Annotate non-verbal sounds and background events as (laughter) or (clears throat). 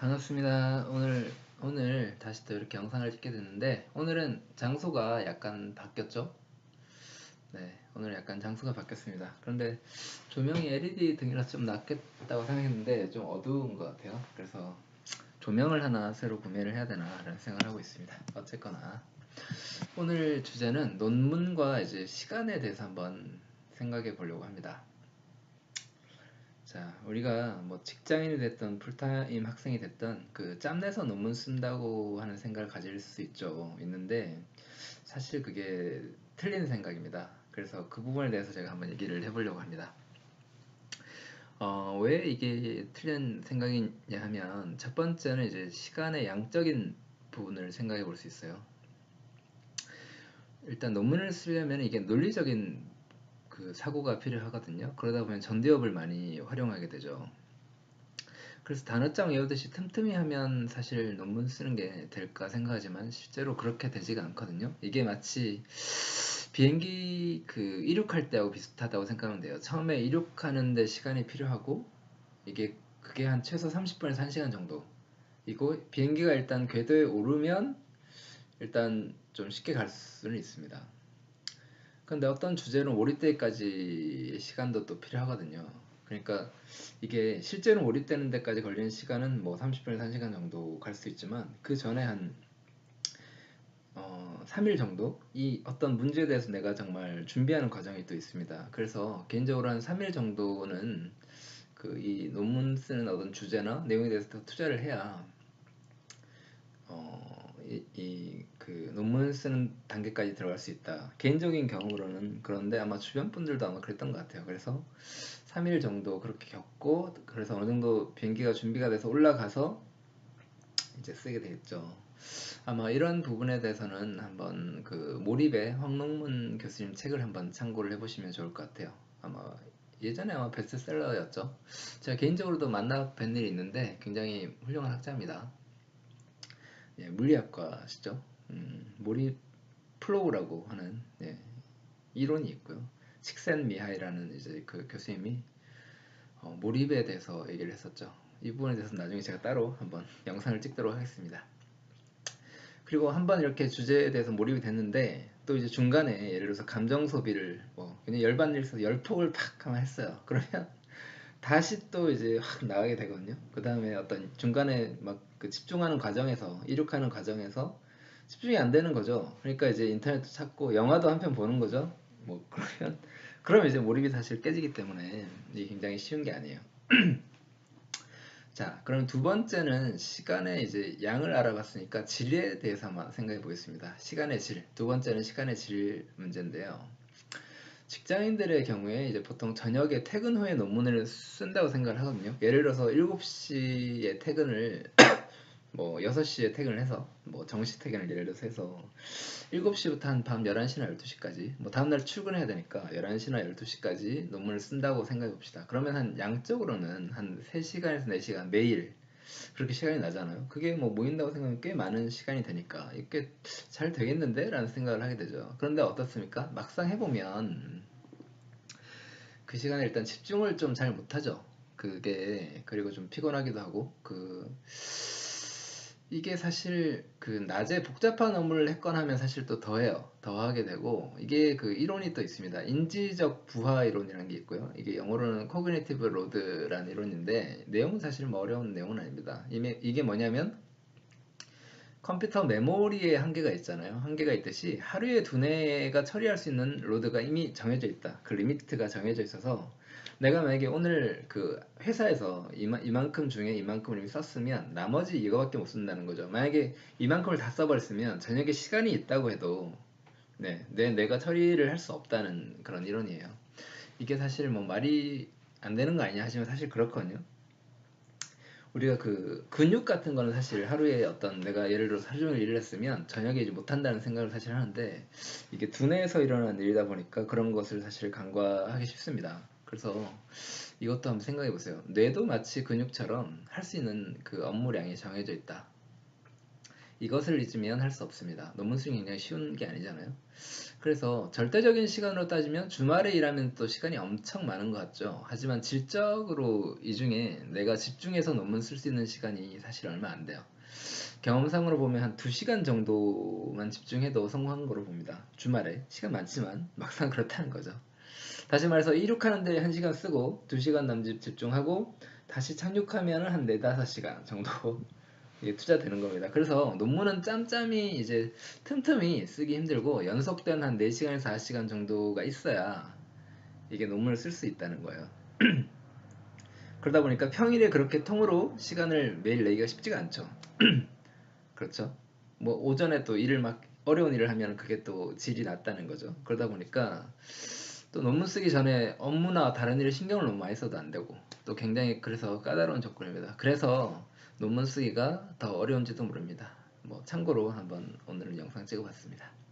반갑습니다. 오늘 오늘 다시 또 이렇게 영상을 찍게 됐는데 오늘은 장소가 약간 바뀌었죠? 네, 오늘 약간 장소가 바뀌었습니다. 그런데 조명이 LED 등이라 좀 낫겠다고 생각했는데 좀 어두운 것 같아요. 그래서 조명을 하나 새로 구매를 해야 되나라는 생각을 하고 있습니다. 어쨌거나 오늘 주제는 논문과 이제 시간에 대해서 한번 생각해 보려고 합니다. 자, 우리가 뭐 직장인이 됐던 풀타임 학생이 됐던 그 짬내서 논문 쓴다고 하는 생각을 가질 수 있죠. 있는데 사실 그게 틀린 생각입니다. 그래서 그 부분에 대해서 제가 한번 얘기를 해보려고 합니다. 어, 왜 이게 틀린 생각이냐 하면 첫 번째는 이제 시간의 양적인 부분을 생각해 볼 수 있어요. 일단 논문을 쓰려면 이게 논리적인 그 사고가 필요하거든요. 그러다 보면 전두엽을 많이 활용하게 되죠. 그래서 단어장 외우듯이 틈틈이 하면 사실 논문 쓰는 게 될까 생각하지만 실제로 그렇게 되지가 않거든요. 이게 마치 비행기 그 이륙할 때하고 비슷하다고 생각하면 돼요. 처음에 이륙하는데 시간이 필요하고 이게 그게 한 최소 30분에서 1시간 정도. 이거 비행기가 일단 궤도에 오르면 일단 좀 쉽게 갈 수는 있습니다. 근데 어떤 주제는 몰입때까지 시간도 또 필요하거든요. 그러니까 이게 실제로 몰입되는 데까지 걸리는 시간은 뭐 30분에서 1시간 정도 갈 수 있지만 그 전에 한 어, 3일 정도 이 어떤 문제에 대해서 내가 정말 준비하는 과정이 또 있습니다. 그래서 개인적으로 한 3일 정도는 그 이 논문 쓰는 어떤 주제나 내용에 대해서 더 투자를 해야 어, 쓰는 단계까지 들어갈 수 있다. 개인적인 경험으로는 그런데 아마 주변 분들도 아마 그랬던 것 같아요. 그래서 3일 정도 그렇게 겪고 그래서 어느 정도 비행기가 준비가 돼서 올라가서 이제 쓰게 되겠죠. 아마 이런 부분에 대해서는 한번 그 몰입의 황농문 교수님 책을 한번 참고를 해보시면 좋을 것 같아요. 아마 예전에 아마 베스트셀러였죠. 제가 개인적으로도 만나 뵌 일이 있는데 굉장히 훌륭한 학자입니다. 예, 물리학과시죠. 음, 몰입 플로우라고 하는 예, 이론이 있고요. 식센 미하이라는 이제 그 교수님이 어, 몰입에 대해서 얘기를 했었죠. 이 부분에 대해서 나중에 제가 따로 한번 영상을 찍도록 하겠습니다. 그리고 한 번 이렇게 주제에 대해서 몰입이 됐는데 또 이제 중간에 예를 들어서 감정 소비를 뭐 그냥 열받는 일에서 열폭을 팍 하면 했어요. (laughs) 그러면 다시 또 이제 확 나가게 되거든요. 그 다음에 어떤 중간에 막 그 집중하는 과정에서 이륙하는 과정에서 집중이 안 되는 거죠. 그러니까 이제 인터넷도 찾고 영화도 한 편 보는 거죠. 뭐 그러면 (laughs) 그러면 이제 몰입이 사실 깨지기 때문에 이게 굉장히 쉬운 게 아니에요. (clears throat) 자, 그럼 두 번째는 시간의 이제 양을 알아봤으니까 질에 대해서 한번 생각해 보겠습니다. 시간의 질. 두 번째는 시간의 질 문제인데요. 직장인들의 경우에 이제 보통 저녁에 퇴근 후에 논문을 쓴다고 생각을 하거든요. 예를 들어서 7시에 퇴근을 (clears throat) 뭐 6시에 퇴근을 해서 뭐 정시 퇴근을 예를 들어서 해서 7시부터 한 밤 11시나 12시까지 뭐 다음날 출근해야 되니까 11시나 12시까지 논문을 쓴다고 생각해 봅시다. 그러면 한 양적으로는 한 3시간에서 4시간 매일 그렇게 시간이 나잖아요. 그게 뭐 모인다고 생각하면 꽤 많은 시간이 되니까 이게 잘 되겠는데? 라는 생각을 하게 되죠. 그런데 어떻습니까? 막상 해보면 그 시간에 일단 집중을 좀 잘 못하죠. 그게 그리고 좀 피곤하기도 하고 그 이게 사실 그 낮에 복잡한 업무를 했거나 하면 사실 또 더해요. 더하게 되고 이게 그 이론이 또 있습니다. 인지적 부하 이론이라는 게 있고요. 이게 영어로는 cognitive load라는 이론인데 내용은 사실 뭐 어려운 내용은 아닙니다. 이게 뭐냐면 컴퓨터 메모리에 한계가 있잖아요. 한계가 있듯이 하루에 두뇌가 처리할 수 있는 로드가 이미 정해져 있다. 그 리미트가 정해져 있어서 내가 만약에 오늘 그 회사에서 이마, 이만큼 중에 이만큼을 이미 썼으면 나머지 이거밖에 못 쓴다는 거죠. 만약에 이만큼을 다 써버렸으면 저녁에 시간이 있다고 해도 네, 내, 내가 처리를 할 수 없다는 그런 이론이에요. 이게 사실 뭐 말이 안 되는 거 아니냐 하시면 사실 그렇거든요. 우리가 그 근육 같은 거는 사실 하루에 어떤 내가 예를 들어서 하루 종일 일을 했으면 저녁에 이제 못한다는 생각을 사실 하는데 이게 두뇌에서 일어나는 일이다 보니까 그런 것을 사실 간과하기 쉽습니다. 그래서 이것도 한번 생각해 보세요. 뇌도 마치 근육처럼 할 수 있는 그 업무량이 정해져 있다. 이것을 잊으면 할 수 없습니다. 논문 쓰기 굉장히 쉬운 게 아니잖아요. 그래서 절대적인 시간으로 따지면 주말에 일하면 또 시간이 엄청 많은 것 같죠. 하지만 질적으로 이 중에 내가 집중해서 논문 쓸 수 있는 시간이 사실 얼마 안 돼요. 경험상으로 보면 한 2시간 정도만 집중해도 성공한 거로 봅니다. 주말에 시간 많지만 막상 그렇다는 거죠. 다시 말해서 이륙하는데 1시간 쓰고 2시간 남짓 집중하고 다시 착륙하면 한 4, 5시간 정도 (laughs) 투자되는 겁니다. 그래서 논문은 짬짬이 이제 틈틈이 쓰기 힘들고 연속된 한 4시간에서 4시간 정도가 있어야 이게 논문을 쓸 수 있다는 거예요. (clears throat) 그러다 보니까 평일에 그렇게 통으로 시간을 매일 내기가 쉽지가 않죠. (clears throat) 그렇죠. 뭐 오전에 또 일을 막 어려운 일을 하면 그게 또 질이 낮다는 거죠. 그러다 보니까 또 논문 쓰기 전에 업무나 다른 일을 신경을 너무 많이 써도 안 되고 또 굉장히 그래서 까다로운 조건입니다. 그래서 논문 쓰기가 더 어려운지도 모릅니다. 뭐 참고로 한번 오늘 영상 찍어봤습니다.